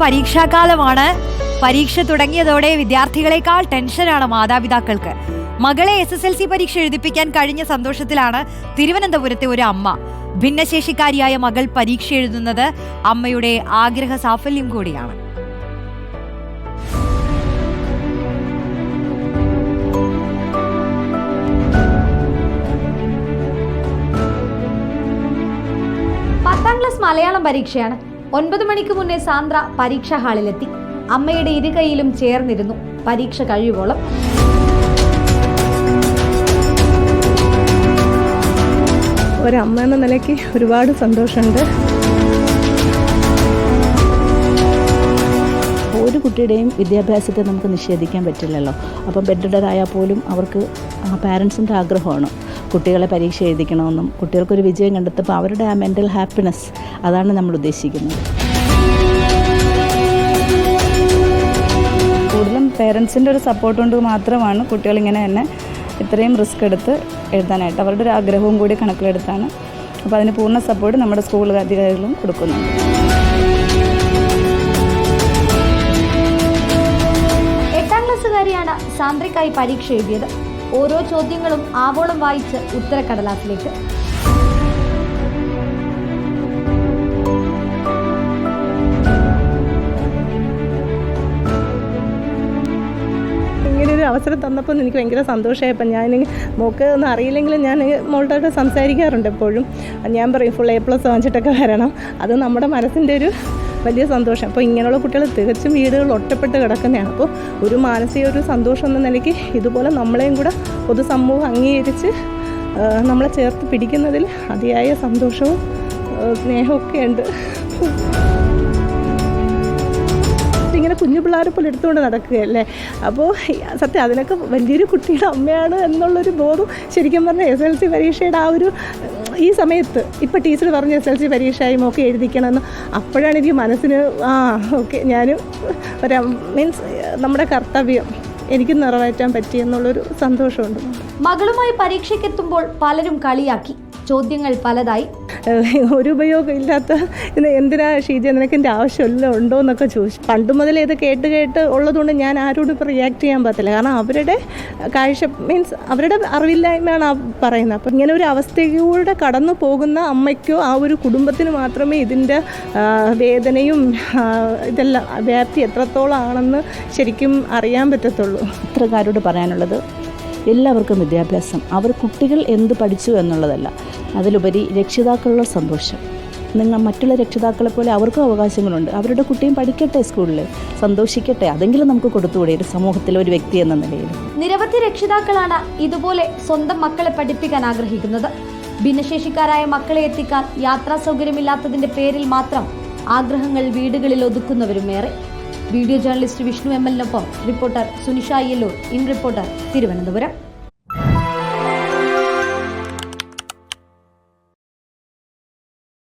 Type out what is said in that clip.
പരീക്ഷാകാലമാണ്. പരീക്ഷ തുടങ്ങിയതോടെ വിദ്യാർത്ഥികളെക്കാൾ ടെൻഷനാണ് മാതാപിതാക്കൾക്ക്. മകളെ എസ് എസ് എൽ സി പരീക്ഷ എഴുതിപ്പിക്കാൻ കഴിഞ്ഞ സന്തോഷത്തിലാണ് തിരുവനന്തപുരത്തെ ഒരു അമ്മ. ഭിന്നശേഷിക്കാരിയായ മകൾ പരീക്ഷ എഴുതുന്നത് അമ്മയുടെ ആഗ്രഹ സാഫല്യം കൂടിയാണ്. പത്താം ക്ലാസ് മലയാളം പരീക്ഷയാണ്. ഒൻപത് മണിക്ക് മുന്നേ സാന്ദ്ര പരീക്ഷാ ഹാളിലെത്തി. അമ്മയുടെ ഇരുകൈയിലും ചേർന്നിരുന്നു പരീക്ഷ കഴിയുവോളം. ഒരമ്മ എന്ന നിലയ്ക്ക് ഒരുപാട് സന്തോഷമുണ്ട്. ഒരു കുട്ടിയുടെയും വിദ്യാഭ്യാസത്തെ നമുക്ക് നിഷേധിക്കാൻ പറ്റില്ലല്ലോ. അപ്പം ബെഡഡായാൽ പോലും അവർക്ക് ആ പാരൻസിന്റെ ആഗ്രഹമാണ്. കുട്ടികളെ പരീക്ഷ എഴുതിക്കണമെന്നും കുട്ടികൾക്കൊരു വിജയം കണ്ടെത്തുമ്പോൾ അവരുടെ ആ മെന്റൽ ഹാപ്പിനെസ് അതാണ് നമ്മൾ ഉദ്ദേശിക്കുന്നത്. കൂടുതലും പേരൻസിന്റെ ഒരു സപ്പോർട്ട് കൊണ്ട് മാത്രമാണ് കുട്ടികളിങ്ങനെ തന്നെ ഇത്രയും റിസ്ക് എടുത്ത് എഴുതാനായിട്ട് അവരുടെ ഒരു ആഗ്രഹവും കൂടി കണക്കിലെടുത്താണ്. അപ്പോൾ അതിന് പൂർണ സപ്പോർട്ട് നമ്മുടെ സ്കൂൾ അധികാരികളും കൊടുക്കുന്നുണ്ട്. എട്ടാം ക്ലാസ്സുകാരിയാണ് സാന്ദ്രയ്ക്കായി പരീക്ഷ എഴുതിയത്. ഓരോ ചോദ്യങ്ങളും ആവോളം വായിച്ച് ഉത്തരക്കടലാസിലേക്ക്. അവസരം തന്നപ്പോൾ എനിക്ക് ഭയങ്കര സന്തോഷമായപ്പോൾ ഞാൻ മോക്ക് ഒന്നും അറിയില്ലെങ്കിലും ഞാൻ മോളുടെ സംസാരിക്കാറുണ്ട് എപ്പോഴും. ഞാൻ പറയും ഫുൾ എ പ്ലസ് വാങ്ങിച്ചിട്ടൊക്കെ വരണം. അത് നമ്മുടെ മനസ്സിന്റെ ഒരു വലിയ സന്തോഷം. അപ്പോൾ ഇങ്ങനെയുള്ള കുട്ടികൾ തികച്ചും വീടുകൾ ഒറ്റപ്പെട്ട് കിടക്കുന്നതാണ്. അപ്പോൾ ഒരു മാനസിക ഒരു സന്തോഷം എന്ന നിലയ്ക്ക് ഇതുപോലെ നമ്മളെയും കൂടെ പൊതുസമൂഹം അംഗീകരിച്ച് നമ്മളെ ചേർത്ത് പിടിക്കുന്നതിൽ അതിയായ സന്തോഷവും സ്നേഹമൊക്കെ ഉണ്ട്. ഇങ്ങനെ കുഞ്ഞു പിള്ളേരെ പോലെ എടുത്തുകൊണ്ട് നടക്കുകയല്ലേ? അപ്പോൾ സത്യം അതിനൊക്കെ വലിയൊരു കുട്ടിയുടെ അമ്മയാണ് എന്നുള്ളൊരു ബോധം ശരിക്കും പറഞ്ഞാൽ എസ് എൽ സി പരീക്ഷയുടെ ആ ഒരു ഈ സമയത്ത് ഇപ്പം ടീച്ചർ പറഞ്ഞ് എസ് എൽ സി പരീക്ഷയും ഒക്കെ എഴുതിക്കണമെന്ന് അപ്പോഴാണ് എനിക്ക് മനസ്സിന് ആ ഓക്കെ ഞാനും ഒരു മീൻസ് നമ്മുടെ കർത്തവ്യം എനിക്ക് നിറവേറ്റാൻ പറ്റിയെന്നുള്ളൊരു സന്തോഷമുണ്ട്. മകളുമായി പരീക്ഷയ്ക്കെത്തുമ്പോൾ പലരും കളിയാക്കി. ചോദ്യങ്ങൾ പലതായി. ഒരു ഉപയോഗം ഇല്ലാത്ത എന്തിനാ ഷീജ നിനക്ക് എന്റെ ആവശ്യമില്ല ഉണ്ടോ എന്നൊക്കെ ചോദിച്ചു. പണ്ട് മുതൽ ഇത് കേട്ട് കേട്ട് ഉള്ളതുകൊണ്ട് ഞാൻ ആരോടും ഇപ്പോൾ റിയാക്ട് ചെയ്യാൻ പറ്റില്ല കാരണം അവരുടെ കാഴ്ച മീൻസ് അവരുടെ അറിവില്ലായ്മയാണ് പറയുന്നത്. അപ്പം ഇങ്ങനെ ഒരു അവസ്ഥയിലൂടെ കടന്നു പോകുന്ന അമ്മയ്ക്കോ ആ ഒരു കുടുംബത്തിന് മാത്രമേ ഇതിന്റെ വേദനയും ഇതെല്ലാം വ്യാപ്തി എത്രത്തോളം ആണെന്ന് ശരിക്കും അറിയാൻ പറ്റത്തുള്ളൂ. ഇത്രക്കാരോട് പറയാനുള്ളത് എല്ലാവർക്കും വിദ്യാഭ്യാസം. അവർ കുട്ടികൾ എന്ത് പഠിച്ചു എന്നുള്ളതല്ല. അതിലുപരി രക്ഷിതാക്കളുടെ സന്തോഷം. നിങ്ങൾ മറ്റുള്ള രക്ഷിതാക്കളെ പോലെ അവർക്കും അവകാശങ്ങളുണ്ട്. അവരുടെ കുട്ടിയും പഠിക്കട്ടെ സ്കൂളിൽ സന്തോഷിക്കട്ടെ. അതെങ്കിലും നമുക്ക് കൊടുത്തുകൂടെ ഒരു സമൂഹത്തിലെ ഒരു വ്യക്തി എന്ന നിലയിൽ നിരവധി രക്ഷിതാക്കളാണ് ഇതുപോലെ സ്വന്തം മക്കളെ പഠിപ്പിക്കാൻ ആഗ്രഹിക്കുന്നത്. ഭിന്നശേഷിക്കാരായ മക്കളെ എത്തിക്കാൻ യാത്രാ സൗകര്യമില്ലാത്തതിന്റെ പേരിൽ മാത്രം ആഗ്രഹങ്ങൾ വീടുകളിൽ ഒതുക്കുന്നവരും ഏറെ video journalist Vishnu M എല്ലിനൊപ്പം reporter Sunisha Ayyallur. In reporter Thiruvananthapuram.